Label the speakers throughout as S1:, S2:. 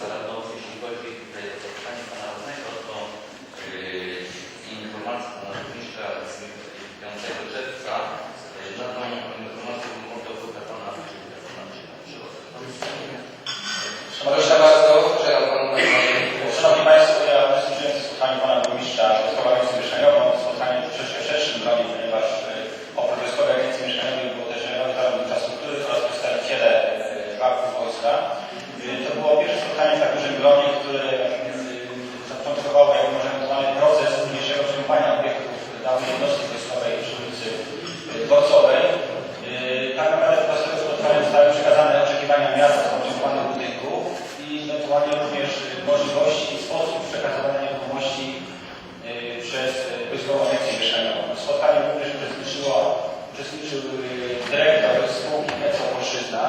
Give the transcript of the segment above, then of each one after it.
S1: তারা spotkaniu również uczestniczyło, uczestniczył y, dyrektor spółki Meco Polszczyzna,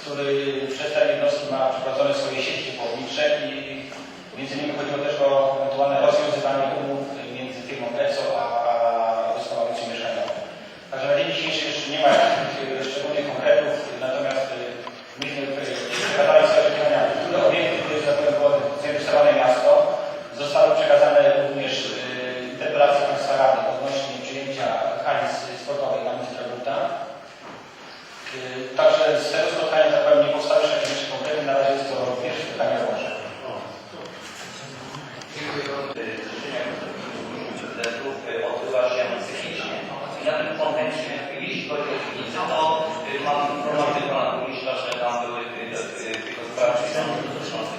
S1: który przez te jednostki ma przeprowadzone swoje sieci chłodnicze i między innymi chodziło też o ewentualne rozwiązywanie umów między firmą Meco a Y, także z tego spotkania, tak nie powstały jeszcze jakieś. Na razie jest to pierwsze
S2: pytanie się na o to mam informację pana burmistrza, że tam były tylko sprawy dotyczące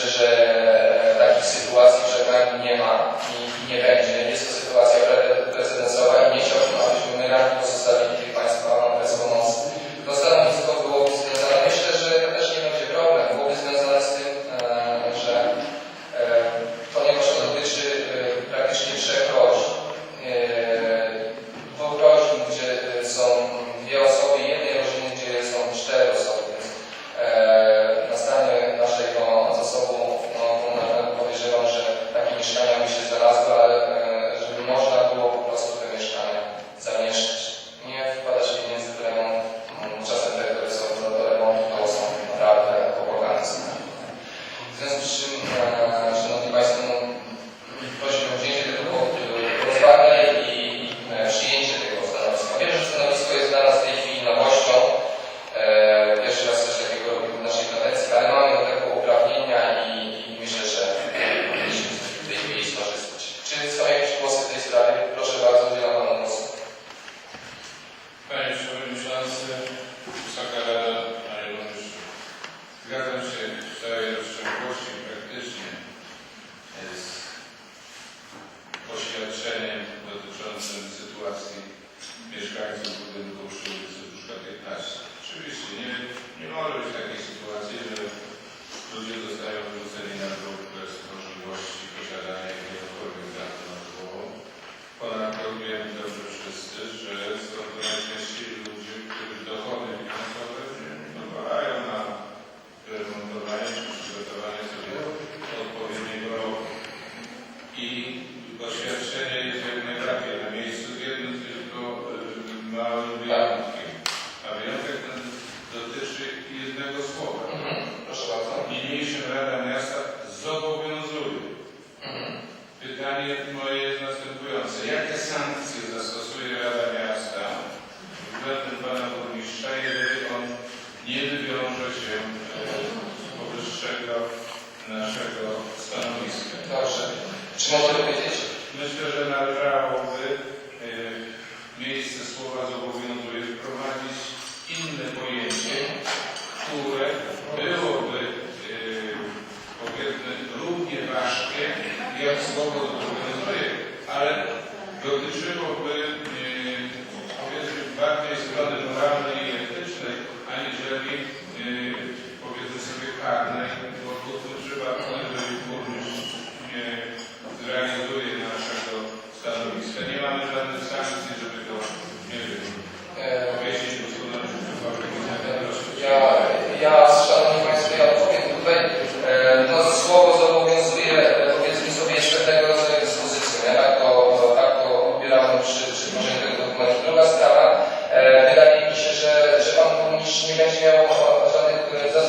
S3: szczerze, takich sytuacji przed nami nie ma i nie będzie.
S4: moje jest następujące. Jakie sankcje zastosuje Rada Miasta względem Pana Burmistrza, jeżeli on nie wywiąże się z powyższego naszego stanowiska?
S3: Czy może powiedzieć?
S4: Myślę, że należałoby e, miejsce słowa zobowiązuje wprowadzić inne pojęcie, które byłoby e, powiedzmy równie ważkie jak słowo
S5: Amen. Dat de zon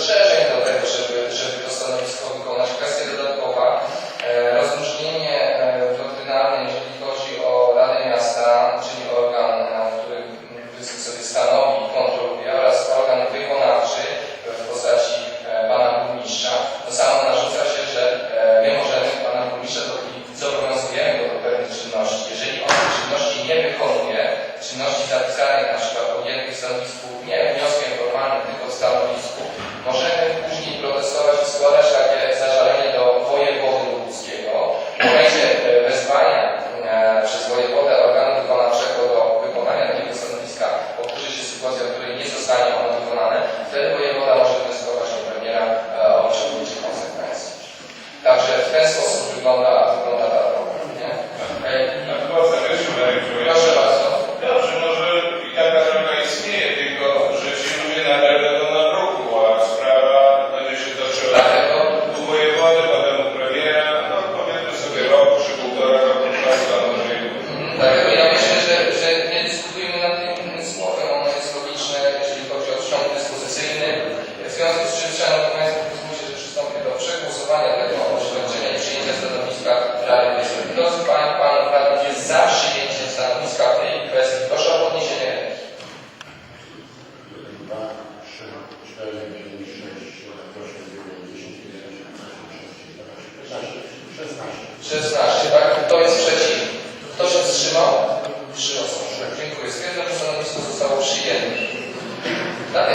S3: success